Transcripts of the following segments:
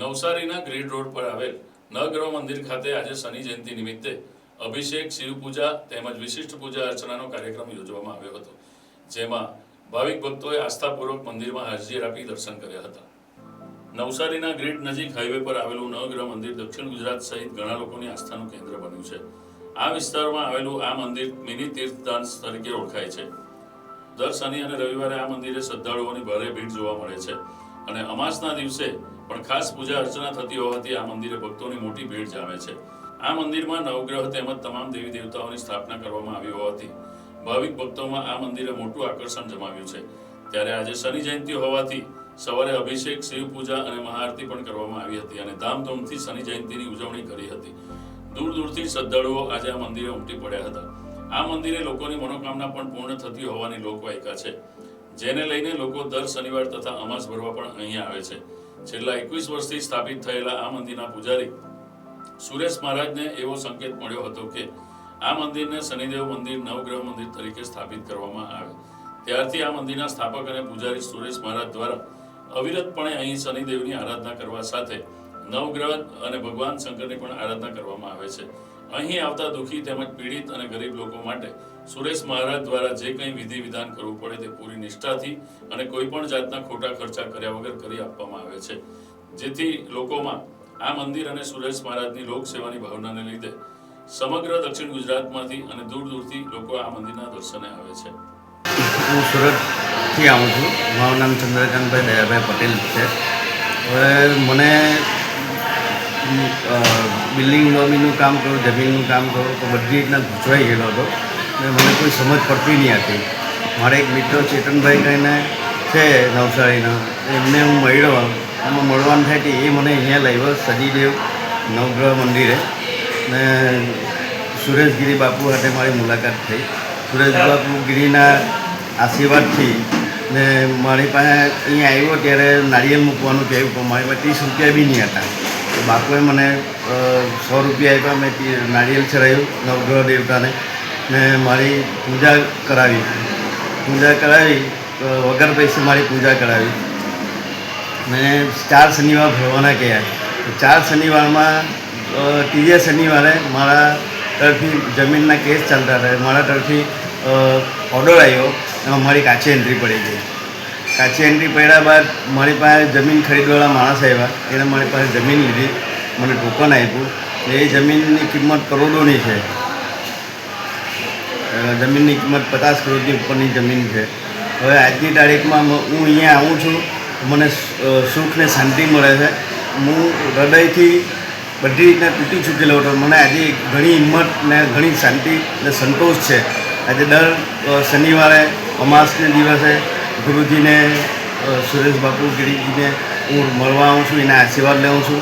નવસારીના grid road પર આવેલ નવગ્રહ મંદિર ખાતે આજે શનિ જયંતિ નિમિત્તે અભિષેક શિવપૂજા તેમજ વિશિષ્ટ પૂજા અર્ચનાનો કાર્યક્રમ યોજવામાં આવ્યો હતો, જેમાં ભાવિક ભક્તોએ આસ્થાપૂર્વક મંદિરમાં હાજરી આપી દર્શન કર્યા હતા. નવસારીના ગ્રીડ નજીક હાઈવે પર આવેલું નવગ્રહ મંદિર દક્ષિણ ગુજરાત સહિત ઘણા લોકોની આસ્થાનું કેન્દ્ર બન્યું છે. આ વિસ્તારમાં આવેલું આ મંદિર મિની તીર્થદાન તરીકે ઓળખાય છે. દર શનિ અને રવિવારે આ મંદિરે શ્રદ્ધાળુઓની ભારે ભીડ જોવા મળે છે. અને અમાસના દિવસે પણ ખાસ પૂજા અર્ચના થતી હોવાથી આ મંદિરે ભક્તોની મોટી ભીડ જામે છે. આ મંદિરમાં નવગ્રહ તેમજ તમામ દેવી દેવતાઓની સ્થાપના કરવામાં આવી હોવાથી ભાવિક ભક્તોમાં આ મંદિરે મોટું આકર્ષણ જમાવ્યું છે. ત્યારે આજે શનિ જયંતિ હોવાથી સવારે અભિષેક, શિવ પૂજા અને મહાઆરતી પણ કરવામાં આવી હતી અને ધામધૂમથી શનિ જયંતિની ઉજવણી કરી હતી. દૂર દૂરથી શ્રદ્ધાળુઓ આજે આ મંદિરે ઉમટી પડ્યા હતા. આ મંદિરે લોકોની મનોકામના પણ પૂર્ણ થતી હોવાની લોકવાયકા છે. જેને લઈને લોકો દર શનિવાર તથા અમાસ ભરવા પણ અહીંયા આવે છે. છેલ્લા એકવીસ વર્ષથી સ્થાપિત થયેલા આ મંદિરના પૂજારી સુરેશ મહારાજને એવો સંકેત મળ્યો હતો કે આ મંદિરને શનિદેવ મંદિર, નવગ્રહ મંદિર તરીકે સ્થાપિત કરવામાં આવે. ત્યારથી આ મંદિરના સ્થાપક અને પૂજારી સુરેશ મહારાજ દ્વારા અવિરતપણે અહીં શનિદેવની આરાધના કરવા સાથે નવગ્રહ અને ભગવાન શંકરની પણ આરાધના કરવામાં આવે છે. અહીં આવતા દુઃખી તેમજ પીડિત અને ગરીબ લોકો માટે સુરેશ મહારાજ દ્વારા જે કંઈ વિધિ વિધાન કરવું પડે તે પૂરી નિષ્ઠાથી અને કોઈ પણ જાતના ખોટા ખર્ચા કર્યા વગર કરી આપવામાં આવે છે. જેથી લોકોમાં આ મંદિર અને સુરેશ મહારાજની લોકસેવાની ભાવનાને લીધે સમગ્ર દક્ષિણ ગુજરાતમાંથી અને દૂર દૂરથી લોકો આ મંદિરના દર્શને આવે છે. હું સુરતથી આવું છું. મારું નામ ચંદ્રકાંતભાઈ દયાભાઈ પટેલ છે. હવે મને બિલ્ડિંગ લોબીનું કામ કરું, જમીનનું કામ કરું, તો બધી રીતના ગૂંચવાઈ ગયેલો હતો. ને મને કોઈ સમજ પડતી નહીં હતી મારા એક મિત્ર ચેતનભાઈ કહીને છે નવસારીના, એમને હું મળ્યો. એમાં મળવાનું થાય કે એ મને અહીંયા લાવ્યો સજીદેવ નવગ્રહ મંદિરે. ને સુરેશગીરી બાપુ સાથે મારી મુલાકાત થઈ. સુરેશ બાપુ ગીરીના આશીર્વાદથી ને મારી પાસે અહીંયા આવ્યો ત્યારે નારિયેલ મૂકવાનું કહેવું પણ મારી પાસે ત્રીસ રૂપિયા બી નહીં હતા. બાપુએ મને સો રૂપિયા આપ્યા, મેં નારિયેલ ચડાવ્યું નવગ્રહ દેવતાને. ને મારી પૂજા કરાવી. પૂજા કરાવી વગર પૈસે મારી પૂજા કરાવી. મેં ચાર શનિવાર ભરવાના કહ્યા. ચાર શનિવારમાં ત્રીજે શનિવારે મારા તરફથી જમીનના કેસ ચાલતા હતા. મારા તરફથી ઓર્ડર આવ્યો. એમાં મારી કાચી એન્ટ્રી પડી ગઈ. કાચી એન્ટ્રી પડ્યા બાદ મારી પાસે જમીન ખરીદવાળા માણસ આવ્યા. એને મારી પાસે જમીન લીધી. મને ટોકન આપ્યું. એ જમીનની કિંમત કરોડોની છે. જમીનની કિંમત પચાસ કરોડની ઉપરની જમીન છે. હવે આજની તારીખમાં હું અહીંયા આવું છું, મને સુખ ને શાંતિ મળે છે. હું હૃદયથી બધી રીતના તૂટી ચૂકેલો હતો. મને આજે ઘણી હિંમત ને ઘણી શાંતિ ને સંતોષ છે. આજે દર શનિવારે અમાસને દિવસે ગુરુજીને સુરેશ બાપુ ગિરીજીને હું મળવા આવું છું, એના આશીર્વાદ લેવું છું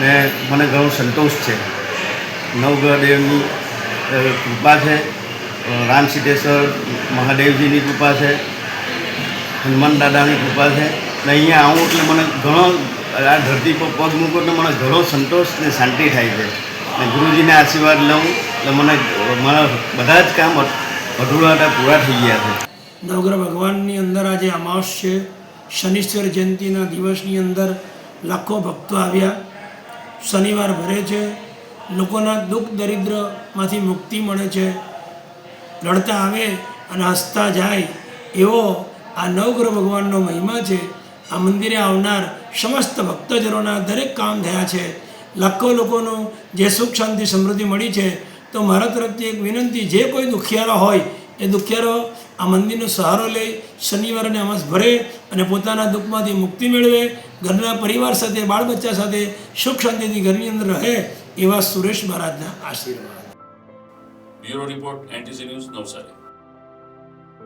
ને મને ઘણો સંતોષ છે. નવગ્રહ દેવની કૃપા છે. રામ સિદ્ધેશ્વર મહાદેવજીની કૃપા છે, હનુમાન દાદાની કૃપા છે. ને અહીંયા આવું એટલે મને ઘણો, આ ધરતી પર પગ મૂકો એટલે મને ઘણો સંતોષ ને શાંતિ થાય છે. ને ગુરુજીના આશીર્વાદ લઉં, એટલે મને મારા બધા જ કામ અધૂરા હતા, પૂરા થઈ ગયા છે. નવગ્રહ ભગવાનની અંદર આજે અમાસ છે. શનિશ્વર જયંતિના દિવસની અંદર લાખો ભક્તો આવ્યા. શનિવાર ભરે છે. લોકોના દુઃખ દરિદ્રમાંથી મુક્તિ મળે છે. રડતા આવે અને હસતા જાય, એવો આ નવગ્રહ ભગવાનનો મહિમા છે. આ મંદિરે આવનાર સમસ્ત ભક્તજનોના દરેક કામ થયા છે. લાખો લોકોનું જે સુખ, શાંતિ, સમૃદ્ધિ મળી છે, તો મારા તરફથી એક વિનંતી, જે કોઈ દુખિયારો હોય, એ દુખિયારો આ મંદિરનો સહારો લે, શનિવાર અને અમાસ ભરે અને પોતાના દુઃખમાંથી મુક્તિ મેળવે, ઘરના પરિવાર સાથે બાળ બચ્ચા સાથે સુખ, શાંતિથી ઘરની અંદર રહે, એવા સુરેશ મહારાજના આશીર્વાદ. Bureau report NTC news Navsari